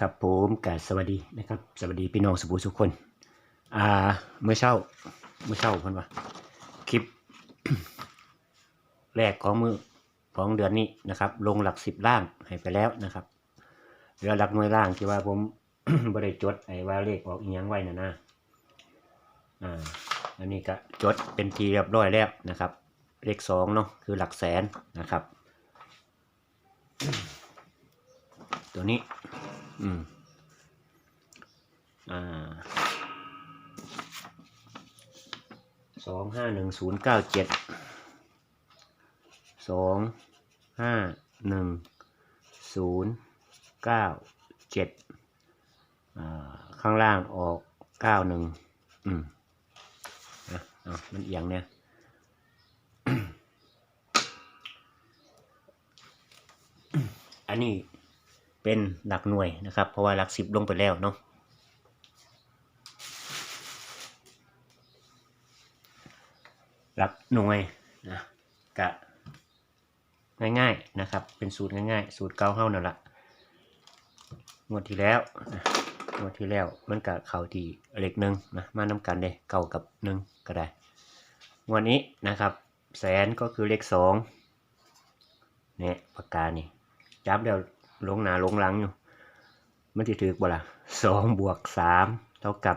ครับผมกับสวัสดีนะครับ สวัสดีพี่น้องสุภูทุกคน อ่าเมื่อเช้าเมื่อเช้าพิ่นว่าคลิป แรกของมือของเดือนนี้นะครับ ลงหลักสิบล่างให้ไปแล้วนะครับเหลือหลักหน่วยล่างที่ว่าผมบริจดไอ้ว่าเลขออกอีหยังไว้นะนะอ่าอันนี้ก็จดเป็นทีเรียบร้อยแล้วนะครับ เลขสองเนาะคือหลักแสนนะครับ ตัวนี้ อืม อ่าสองห้าหนึ่งศูนย์เก้าเจ็ดสองห้าหนึ่งศูนย์เก้าเจ็ดอ่าข้างล่างออกเก้าหนึ่งอืมนะเอมันเอียงเนี่ยอันนี้ เป็นหลักหน่วยนะครับ เพราะว่าหลักสิบลงไปแล้วเนาะหลักหน่วยนะกะง่ายๆนะครับ เป็นสูตรง่ายๆ สูตรเก้าเฮ้านั่นแหละงวดที่แล้วนะงวดที่แล้วมันกะเข่าทีเล็กหนึ่งนะมานำกันเลยเก่ากับหนึ่งก็ได้งวดนี้นะครับ แสนก็คือเลขสองเนี่ยปากกานี่จับเดี๋ยว ลงหนาลงหลังอยู่ มันจะถือบ่ล่ะสองบวกสามเท่ากับ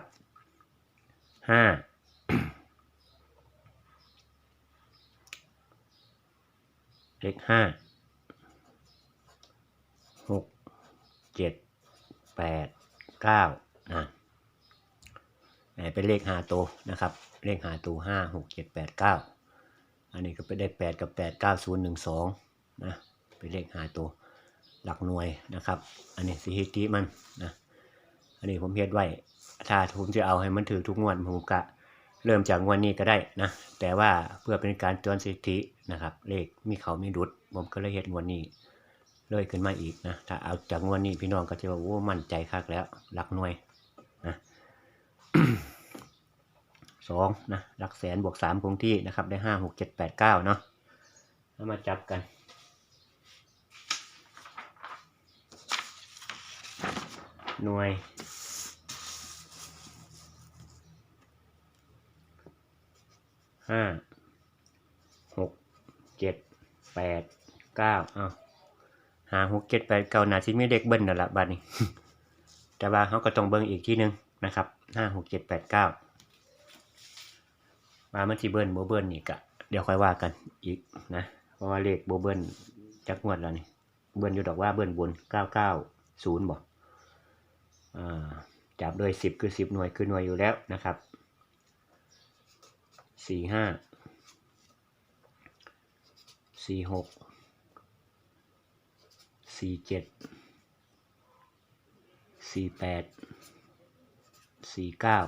ห้าเลขห้าหกเจ็ดแปดเก้านะไหนเป็นเลขหาตัวนะครับ เลขหาตัวห้าหกเจ็ดแปดเก้าอันนี้ก็ไปได้แปดกับแปดเก้าศูนย์หนึ่งสองนะเป็นเลขหาตัว หลักหน่วยนะครับ อันนี้สิฮิติมันนะอันนี้ผมเฮ็ดไว้ถ้าผมจะเอาให้มันถือทุกงวดผมก็เริ่มจากงวดนี้ก็ได้นะแต่ว่าเพื่อเป็นการเตือนสถิตินะครับ เลขมีเขามีดุด ผมก็เลยเฮ็ดงวดนี้เลยขึ้นมาอีกนะถ้าเอาจากงวดนี้พี่น้องก็จะว่าโอ้มั่นใจคักแล้ว หลักหน่วยนะสองนะหลักแสนบวกสามคงที่นะครับ ได้ห้าหกเจ็ดแปดเก้าเนาะแล้วมาจับกัน หน่วย ห้า หก เจ็ด แปด เก้าเอาหาหกเจ็ดแปดเก้าหนาทีมีเด็กเบิ้ลนั่นแหละบัดนี้ แต่ว่าเขาก็ต้องเบิ้งอีกที่หนึ่งนะครับห้าหกเจ็ดแปดเก้าว่ามันที่เบิ้ลโบเบิ้ลอีกะเดี๋ยวค่อยว่ากันอีกนะ เพราะว่าเลขโบเบิ้ลจักงวดแล้วนี่ เบิ้ลอยู่ดอกว่าเบิ้ลบนเก้าเก้าศูนย์บอก จับด้วยสิบคือสิบหน่วยคือหน่วยอยู่แล้วนะครับสี่ห้าสี่หกสี่เจ็ดสี่แปดสี่เก้า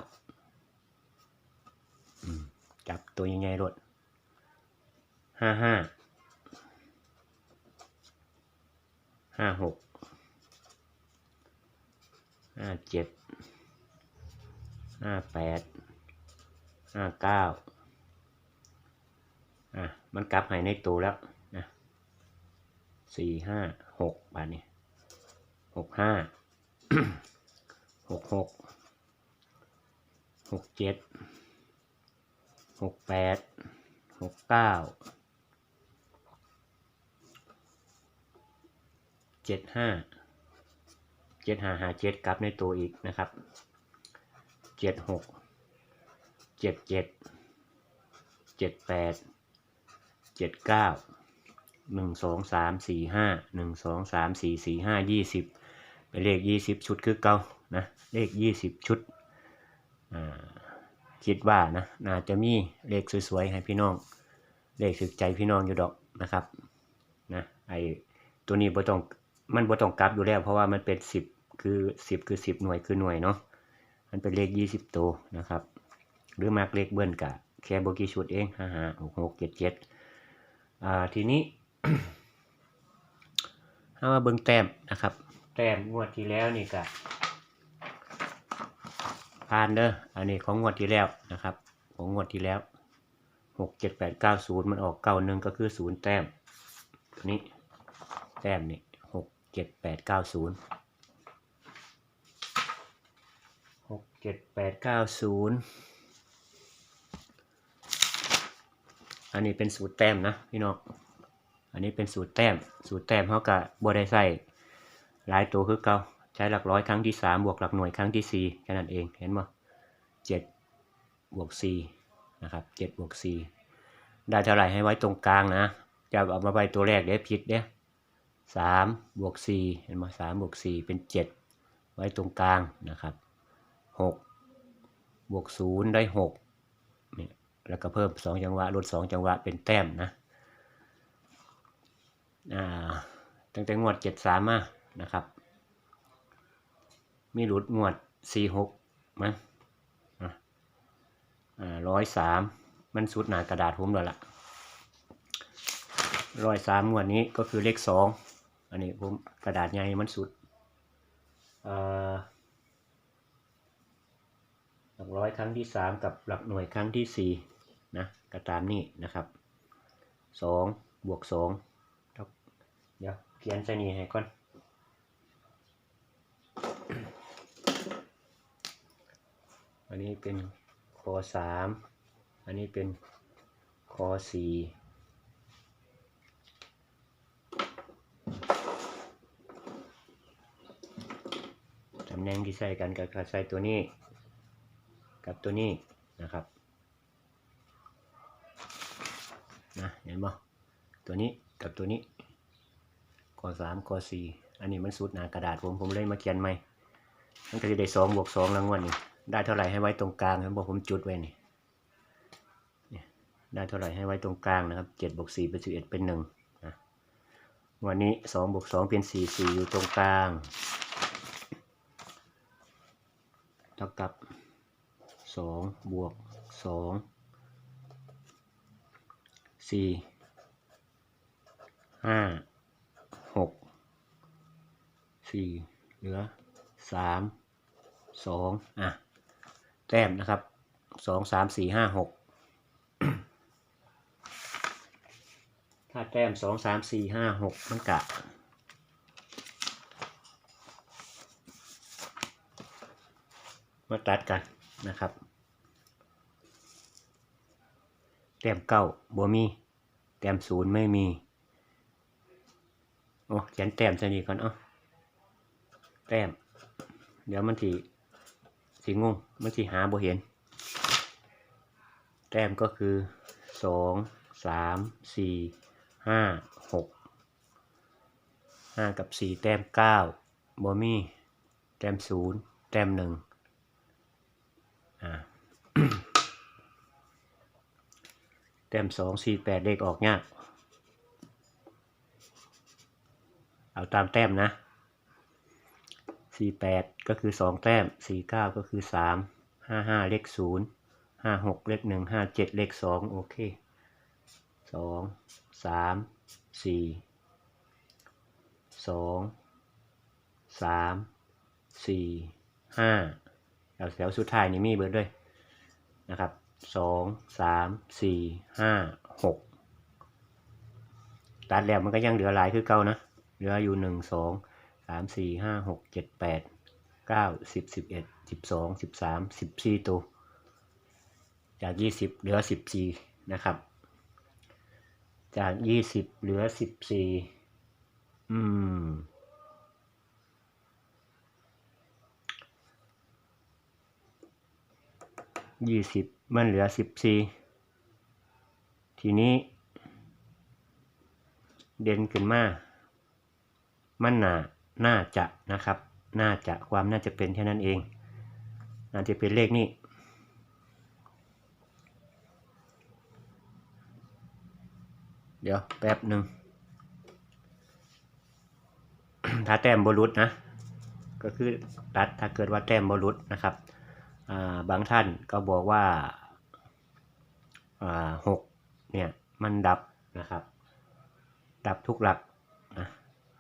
จับตัวยังไงรถห้าห้า ห้าเจ็ดห้าแปดห้าเก้าอะมันกลับหายในตัวแล้วนะสี่ห้าหกบาทนี้หกห้าหกหกหกเจ็ดหกแปดหกเก้าเจ็ดห้า เจ็ดหาหาเจ็ดกลับในตัวอีกนะครับเจ็ดหกเจ็ดเจ็ดเจ็ดแปดเจ็ดเก้าหนึ่งสองสามสี่ห้าหนึ่งสองสามสี่สี่ห้ายี่สิบเป็นเลขยี่สิบชุดคือเก่านะเลขยี่สิบชุดคิดว่านะน่าจะมีเลขสวยๆให้พี่น้อง เลขสึกใจพี่น้องอยู่ดอกนะครับนะไอตัวนี้บ่ต้องมันบ่ต้องกลับอยู่แล้วเพราะว่ามันเป็นสิบ คือสิบคือสิบหน่วยคือหน่วยเนาะมันเป็นเลขยี่สิบตัวนะครับ หรือมากเลขเบิ้ลกะแค่โบกี้ชุดเองห้าห้าหกหกเจ็ดเจ็ดอ่าทีนี้ถ้ามาเบิ้งแต้มนะครับ แต้มงวดที่แล้วนี่กะผ่านเด้ออันนี้ของงวดที่แล้วนะครับ ของงวดที่แล้วหกเจ็ดแปดเก้าศูนย์มันออกเก้าหนึ่งก็คือศูนย์แต้มนี้แต้มนี่หกเจ็ดแปดเก้าศูนย์ หกเจ็ดแปดเก้าศูนย์อันนี้เป็นสูตรแต้มนะพี่น้อง อันนี้เป็นสูตรแต้ม สูตรแต้มเขากับบได้ใส่หลายตัวคือเก่าใช้หลักร้อยครั้งที่สามบวกหลักหน่วยครั้งที่สี่แค่นั้นเองเห็นบ่เจ็ดบวกสี่นะครับเจ็ดบวกสี่ได้เท่าไหร่ให้ไว้ตรงกลางนะจะเอามาไว้ตัวแรกเดี๋ยวผิดเด้สามบวกสี่เห็นไหมสามบวกสี่เป็นเจ็ดไว้ตรงกลางนะครับ หกบวกศูนย์ได้หกเนี่ยแล้วก็เพิ่มสองจังหวะลดสองจังหวะเป็นแต้มนะอ่าตั้งแต่งวดเจ็ดสามานะครับ มีหลุดงวดสี่หกมั้งอ่าร้อยสามมันสุดหนากระดาษผมแล้วล่ะร้อยสามงวดนี้ก็คือเลขสองอันนี้ผมกระดาษใหญ่มันสุดอ่า ร้อยครั้งที่สามกับหลักหน่วยครั้งที่สี่นะก็ตามนี้นะครับสองบวกสองเดี๋ยวเขียนใส่นี่ให้ก่อนอันนี้เป็นคอสามอันนี้เป็นคอสี่ตำแหน่งที่ใส่กันกับใส่ตัวนี้ กับตัวนี้นะครับนะเห็นบ่ตัวนี้กับตัวนี้ข้อสามข้อสี่อันนี้มันสุดหนากระดาษผมผมเลยมาเขียนใหม่มันก็จะได้สองบวกสองรางวัลนี่ได้เท่าไหร่ให้ไว้ตรงกลางครับบอกผมจุดไว้นี่ได้เท่าไหร่ให้ไว้ตรงกลางนะครับเจ็ดบวกสี่เป็นสิบเอ็ดเป็นหนึ่งนะวันนี้สองบวกสองเป็นสี่สี่อยู่ตรงกลางเท่ากับ สองบวกสองสี่ห้าหกสี่เหลือสามสองอะ แต้มนะครับสองสามสี่ห้าหกถ้าแต้มสองสามสี่ห้าหกมันกะมาตัดกัน นะครับแต้มเก้าบ่มีแต้มศูนย์ไม่มีโอ้เขียนแต้มซะนี่ก่อนเอะแต้ม เดี๋ยวมันสีสีงงมันสีหาบ่เห็น แต้มก็คือสองสามสี่ห้าหกห้ากับสี่แต้มเก้าบ่มีแต้มศูนย์แต้มหนึ่ง แต้มสองสี่แปดเลขออกยากเอาตามแต้มนะสี่แปดก็คือสองแต้มสี่เก้าก็คือสามห้าห้าเลขศูนย์ห้าหกเลขหนึ่งห้าเจ็ดเลขสองโอเคสองสามสี่สองสามสี่ห้า แถวแถวสุดท้ายนี่มีเบิร์ดด้วยนะครับสองสามสี่ห้าหกตัดแล้วมันก็ยังเหลือหลายคือเก่านะ เหลืออยู่หนึ่งสองสามสี่ห้าหกเจ็ดแปดเก้าสิบสิบเอ็ดสิบสองสิบสามสิบสี่ตัว จากยี่สิบเหลือสิบสี่นะครับ จากยี่สิบเหลือสิบสี่อืม ยี่สิบมันเหลือสิบสี่ทีนี้ เด่นขึ้นมา มันน่าน่าจะนะครับ น่าจะความน่าจะเป็นแค่นั้นเองน่าจะเป็นเลขนี้เดี๋ยวแป๊บหนึ่ง ถ้าแต้มบรุษนะ ก็คือตัดถ้าเกิดว่าแต้มบรุษนะครับ บางท่านก็บอกว่าาหกเนี่ยมันดับนะครับ ดับทุกหลักนะ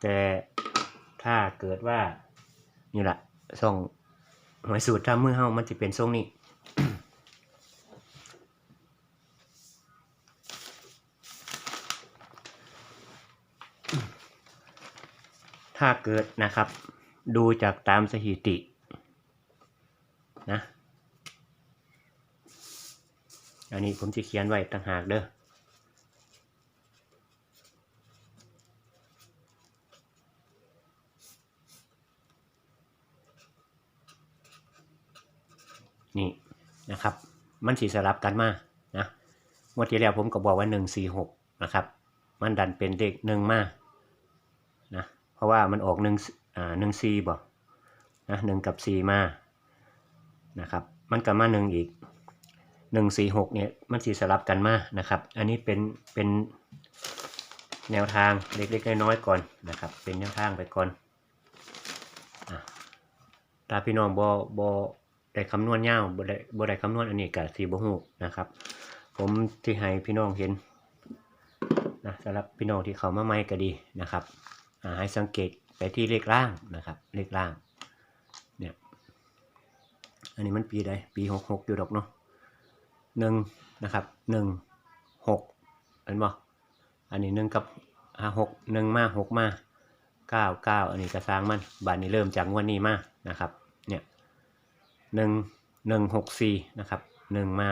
แต่ถ้าเกิดว่านี่แหละส่งหวยสูตรทำมือเฮามันจะเป็นทรงนี้ถ้าเกิดนะครับ ดูจากตามสถิติ นะ อันนี้ผมจะเขียนไว้ต่างหากเด้อนี่นะครับ มันสีสลับกันมานะงวดที่แล้วผมก็บอกว่าหนึ่งสี่หกนะครับ มันดันเป็นเลขหนึ่งมานะเพราะว่ามันออกหนึ่งอ่าหนึ่งสี่บอกนะหนึ่งกับสี่มา นะครับ มันก็มาหนึ่งอีกหนึ่งสี่หกเนี่ยมันสีสลับกันมานะครับ อันนี้เป็นเป็นแนวทางเล็กๆน้อยๆก่อนนะครับ เป็นแนวทางไปก่อนอะถ้าพี่น้องบอบอได้คำนวณยาบ่ได้บ่ได้คำนวณอันนี้ก็สีบ่ฮู้นะครับ ผมที่ให้พี่น้องเห็นนะสำหรับพี่น้องที่เขามาใหม่ก็ดีนะครับอ่าให้สังเกตไปที่เลขล่างนะครับ เลขล่าง นนี้มันปีใดปีหกหกอยู่ดอกเนาะหนึ่งนะครับหนึ่งหกเห็นบ่อันนี้หนึ่งกับอ่าหกหนึ่งมาหกมาเก้าเก้าอันนี้กระสร้างมันบานนี้เริ่มจากงวดนี้มานะครับเนี่ยหนึ่งหนึ่งหกสี่นะครับหนึ่งมา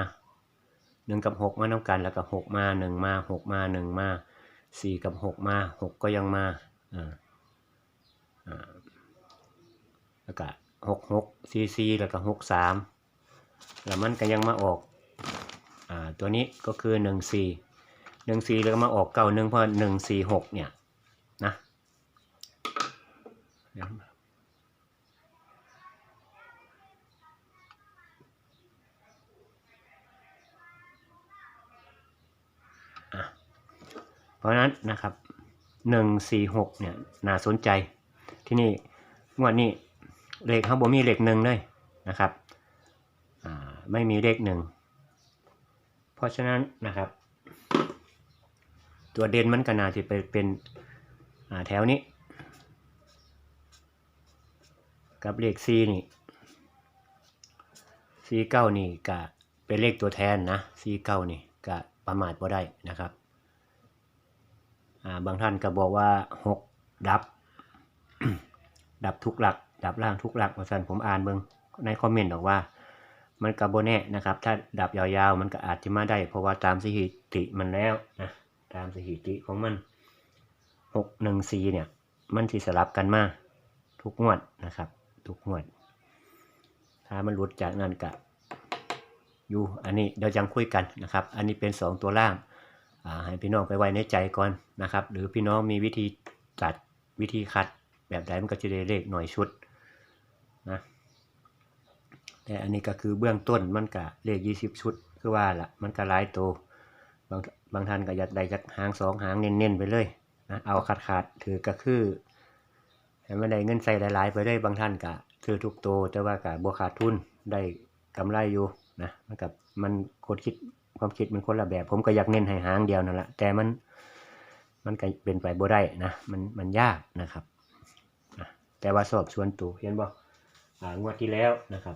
หนึ่งกับหกมาน้ำกันแล้วก็หกมาหนึ่งมาหกมาหนึ่งมาสี่กับหกมาหกก็ยังมาอ่าอ่าแล้วก็ หกหกสี่สี่แล้วก็หกสามแล้วมันก็ยังมาออกอ่าตัวนี้ก็คือหนึ่งสี่หนึ่งสี่แล้วก็มาออกเก้าหนึ่งเพราะหนึ่งสี่หกเนี่ยนะเพราะฉะนั้นนะครับหนึ่งสี่หกเนี่ยน่าสนใจที่นี่งวดนี้ เลขข้างบนมีเลขหนึ่งเลยนะครับไม่มีเลขหนึ่งเพราะฉะนั้นนะครับ ตัวเด่นมันก็น่าจะไปเป็นแถวนี้ กับเลขซีนี่ซีเก้านี่ก็เป็นเลขตัวแทนนะซีเก้านี่ก็ประมาทบ่ได้นะครับบางท่านก็บอกว่าหกดับ ดับทุกหลัก ดับล่างทุกหลักว่าสันผมอ่านเบิ่งในคอมเมนต์บอกว่า มันกับโบแน่นะครับ ถ้าดับยาวๆ มันก็อาจจะมาได้ เพราะว่าตามสถิติมันแล้วนะตามสถิติของมันหกหนึ่งสี่เนี่ย มันสิสลับกันมาทุกงวดนะครับ ทุกงวด ถ้ามันหลุดจากนั้นก็อยู่อันนี้เดี๋ยวยังคุยกันนะครับ อันนี้เป็นสองตัวล่างอ่าให้พี่น้องไปไว้ในใจก่อนนะครับ หรือพี่น้องมีวิธีตัดวิธีคัดแบบใดมันก็จะได้เลขหน่อยชุด นะแต่อันนี้ก็คือเบื้องต้นมันก็เลขยี่สิบชุดคือว่าละมันก็หลายตัวบางบางท่านก็อยากได้จากหางสองหางเน้นๆไปเลยนะเอาขาดขาดถือก็คือให้มันได้เงินใส่หลาย ๆ ไปเลยบางท่านก็ซื้อทุกตัวแต่ว่าก็บ่ขาดทุนได้กำไรอยู่นะมันกับมันคนคิดความคิดมันคนละแบบ ผมก็อยากเน้นให้หางเดียวนั่นแหละแต่มันมันก็เป็นไปบ่ได้นะมันมันยากนะครับแต่ว่าสอบสวนตัวเห็นบ่อ่า งวดที่แล้วนะครับ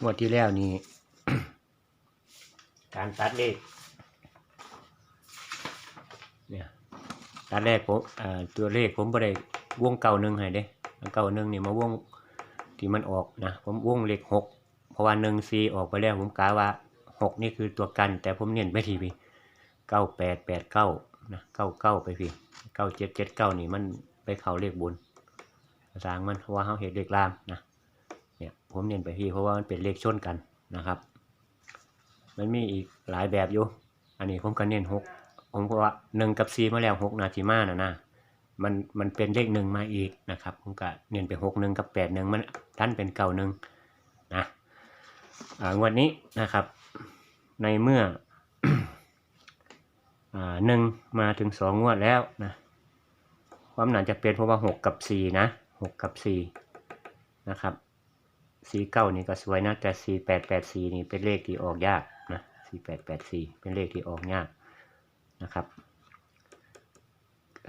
งวดที่แล้วนี่ การตัดเลขเนี่ยตัดแรกผมตัวเลขผมบ่ได้วงเก่าหนึ่งให้เด้เก่าหนึ่งนี่มาวงที่มันออกนะผมวงเลขหกเพราะว่าหนึ่งซีออกไปแล้วผมกะว่าหกนี่คือตัวกัน แต่ผมเน้นไปทีพีเก้าแปดแปดเก้า นะเก้าเก้าไปพี่เก้าเจ็ดเจ็ดเก้านี่มันไปเขาเลขบนสร้างมันเพราะว่าเขาเห็นเลขล่างนะเนี่ยผมเน้นไปที่เพราะว่ามันเป็นเลขชนกันนะครับ มันมีอีกหลายแบบอยู่ อันนี้ผมก็เน้นหกผมก็ว่าหนึ่งกับสี่มาแล้วหกนาทีมานะนะมันมันเป็นเลขหนึ่งมาอีกนะครับผมก็เน้นไปหกหนึ่งกับแปดหนึ่งมันท่านเป็นเก่าหนึ่งนะอ่างวดนี้นะครับ ในเมื่อ หนึ่งมาถึงสองงวดแล้วนะความหนาจะเป็นเพราะว่าหกกับสี่นะหกกับสี่นะครับสี่เก้านี่ก็สวยนะแต่สี่แปดแปดสี่นี่เป็นเลขที่ออกยากนะสี่แปดแปดสี่เป็นเลขที่ออกยากนะครับ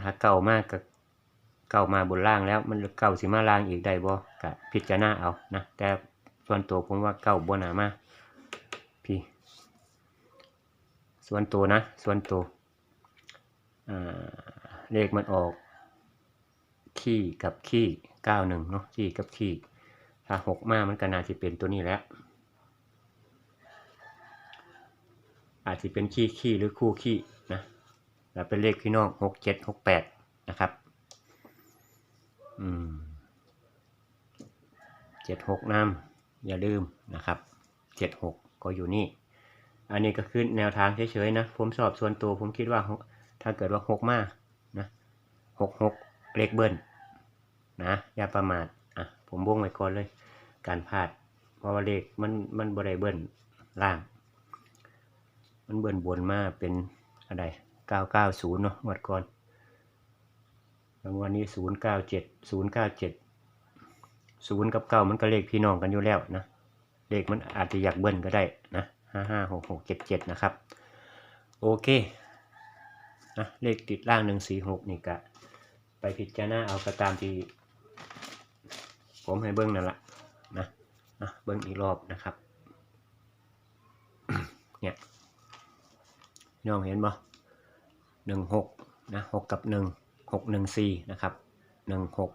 ถ้าเก่ามากก็เก่ามาบนล่างแล้วมันเก่าสิมาล่างอีกได้บ่ก็พิจารณาเอานะแต่ส่วนตัวผมว่าเก่าบนหนามาพี่ส่วนตัวนะ ส่วนตัว เลขมันออก ขี้กับขี้เก้าหนึ่งเนาะขี้กับขี้ถ้าหกมามันก็น่าจะเป็นตัวนี้แหล้ว อาจจะเป็นขี้ขี้หรือคู่ขี้นะแล้วเป็นเลขพี่น้องหกเจ็ดหกแปดนะครับ อืมเจ็ดหกน้ำอย่าลืมนะครับเจ็ดหกก็อยู่นี่ อันนี้ก็คือแนวทางเฉยๆนะ ผมสอบส่วนตัวผมคิดว่า ถ้าเกิดว่าหกมานะหกหกเลขเบิ้ลนะอย่าประมาทอะผมวงไว้ก่อนเลย การพลาดเพราะว่าเลขมันมันบริเบิ้ลล่าง มันเบิ้ลบนมาเป็นอะไรเก้าเก้าศูนย์เนาะงวดก่อนรางวัลนี้ศูนย์เก้าเจ็ดศูนย์เก้าเจ็ดศูนย์กับเก้ามันก็เลขพี่น้องกันอยู่แล้วนะเลขมันอาจจะอยากเบิ้ลก็ได้นะห้าห้าหกหกเจ็ดเจ็ดนะครับ โอเค นะเลขติดล่างหนึ่งสี่หกนี่กะ ไปพิจารณาเอากระตามที่ ผมให้เบิ้งนั่นแหละนะนะเบิ้งอีกรอบนะครับ เนี่ยน้องเห็นบ่หนึ่งหกนะหกกับหนึ่งหกหนึ่งสี่นะครับหนึ่งหก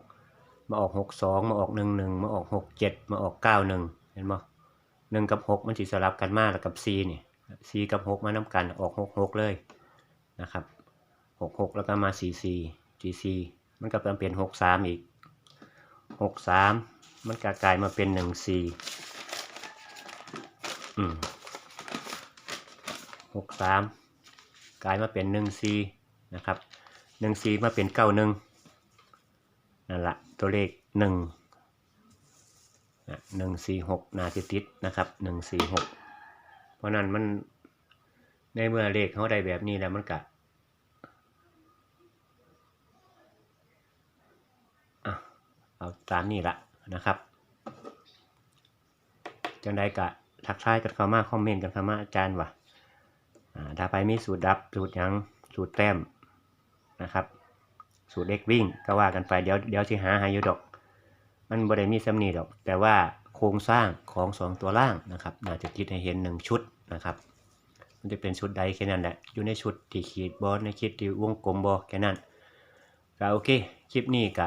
มาออกหกสองมาออกหนึ่งหนึ่งมาออกหกเจ็ดมาออกเก้าหนึ่งเห็นบ่หนึ่งกับหกมันสิสลับกันมากแล้วกับสี่นี่สี่กับหกมาน้ำกันออกหกหกเลยนะครับ หกหกแล้วก็มาสี่สี่สี่สี่มันก็เป็นหกสามอีกหกสามมันก็กลายมาเป็นหนึ่งสี่อืมหกสามกลายมาเป็นหนึ่งซีนะครับหนึ่งซีมาเป็นเก้าหนึ่งนั่นละตัวเลขหนึ่งหนึ่งสี่หกนาจิติดนะครับหนึ่งสี่หกเพราะนั้นมันในเมื่อเลขเขาได้แบบนี้แล้วมันกะ เอาตามนี้ละนะครับจังใดกะทักทายกันเข้ามาคอมเมนต์กันเข้ามาอาจารย์ว่ะอ่าถ้าไปมีสูตรดับสูตรยังสูตรแต้มนะครับ สูตรเล็กวิ่งก็ว่ากันไปเดี๋ยวเดี๋ยวสิหาห้อยู่ดอกมันบ่ได้มีสำนีดอก แต่ว่าโครงสร้างของสองตัวล่างนะครับน่าจะคิดให้เห็นหนึ่งชุดนะครับ มันจะเป็นชุดใดแค่นั้นแหละอยู่ในชุดที่ขีดบอลในคลิปที่วงกลมบอแค่นั้นก็โอเค คลิปนี้ก็